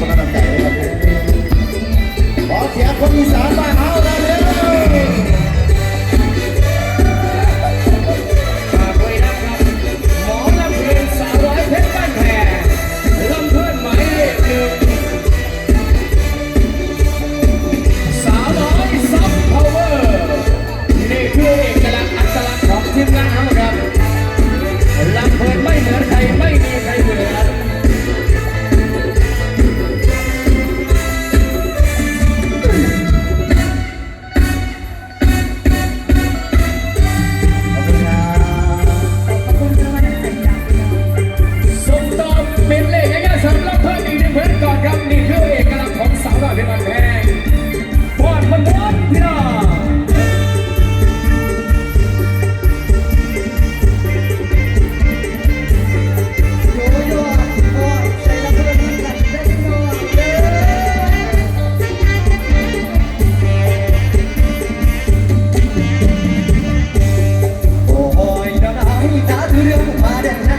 กำลังนะครับขอเสียคนอีสานบ้านเอาแล้วฝากไว้นะครับหมอลำเพลินสาวร้อยเพชรบ้นแพรลำพลิมาเลขหนึ่งสาวร้อยซับพาวเวอร์นี่คือเอกลัอัตลักษณ์ของทีมงานครับ my dad.